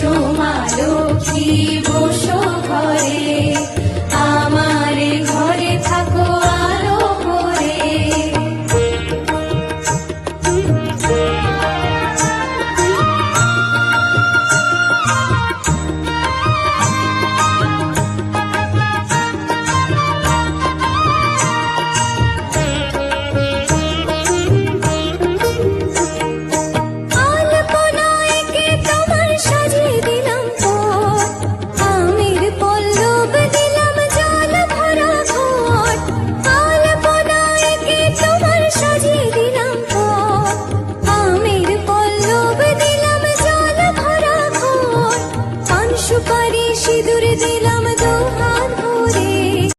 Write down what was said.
show. পারি সিঁদুর দিলাম দোল